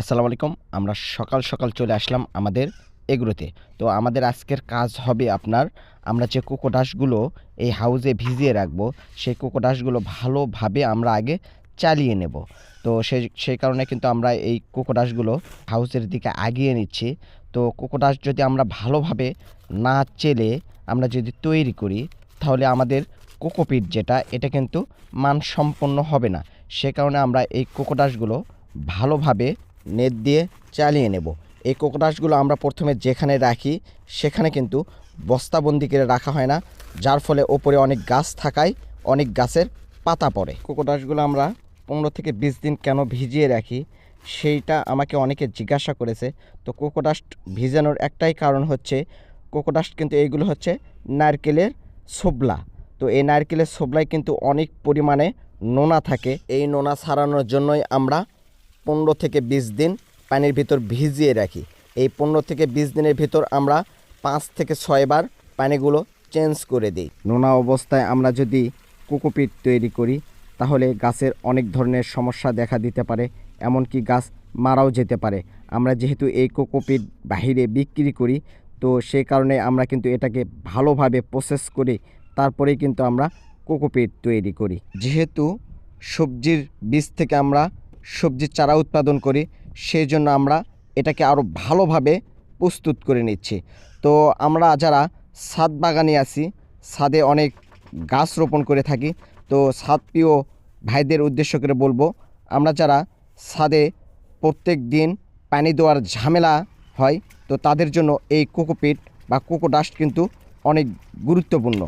আসসালামু আলাইকুম, আমরা সকাল সকাল চলে আসলাম আমাদের এগুলোতে। তো আমাদের আজকের কাজ হবে আপনার, আমরা যে কোকোডাসগুলো এই হাউজে ভিজিয়ে রাখব, সেই কোকোডাসগুলো ভালোভাবে আমরা আগে চালিয়ে নেব। তো সেই সেই কারণে কিন্তু আমরা এই কোকোডাসগুলো হাউসের দিকে আগিয়ে নিচ্ছি। তো কোকোডাস যদি আমরা ভালোভাবে না চেলে আমরা যদি তৈরি করি, তাহলে আমাদের কোকোপিট যেটা, এটা কিন্তু মানসম্পন্ন হবে না। সে কারণে আমরা এই কোকোডাসগুলো ভালোভাবে নেট দিয়ে চালিয়ে নেব। এই কোকোডাসগুলো আমরা প্রথমে যেখানে রাখি, সেখানে কিন্তু বস্তাবন্দি করে রাখা হয় না, যার ফলে ওপরে অনেক গাছ থাকায় অনেক গাছের পাতা পড়ে। কোকোডাসগুলো আমরা পনেরো থেকে বিশ দিন কেন ভিজিয়ে রাখি, সেইটা আমাকে অনেকে জিজ্ঞাসা করেছে। তো কোকোডাস্ট ভিজানোর একটাই কারণ হচ্ছে কোকোডাস্ট কিন্তু এইগুলো হচ্ছে নারকেলের ছোবলা। তো এই নারকেলের ছোবলায় কিন্তু অনেক পরিমাণে নোনা থাকে। এই নোনা ছাড়ানোর জন্যই আমরা পনেরো থেকে বিশ দিন পানির ভিতর ভিজিয়ে রাখি। এই পনেরো থেকে বিশ দিনের ভিতর আমরা পাঁচ থেকে ছয়বার পানিগুলো চেঞ্জ করে দিই। নোনা অবস্থায় আমরা যদি কোকোপিট তৈরি করি, তাহলে গাছের অনেক ধরনের সমস্যা দেখা দিতে পারে, এমনকি গাছ মারাও যেতে পারে। আমরা যেহেতু এই কোকোপিট বাহিরে বিক্রি করি, তো সেই কারণে আমরা কিন্তু এটাকে ভালোভাবে প্রসেস করি তারপরেই কিন্তু আমরা কোকোপিট তৈরি করি। যেহেতু সবজির বীজ থেকে আমরা সবজির চারা উৎপাদন করি, সেই জন্য আমরা এটাকে আরও ভালোভাবে প্রস্তুত করে নিচ্ছি। তো আমরা যারা ছাদ বাগানে আছি ছাদে অনেক গাছ রোপণ করে থাকি, তো ছাদ প্রিয় ভাইদের উদ্দেশ্য করে বলব, আমরা যারা ছাদে প্রত্যেক দিন পানি দেওয়ার ঝামেলা হয়, তো তাদের জন্য এই কোকোপিট বা কোকো ডাস্ট কিন্তু অনেক গুরুত্বপূর্ণ।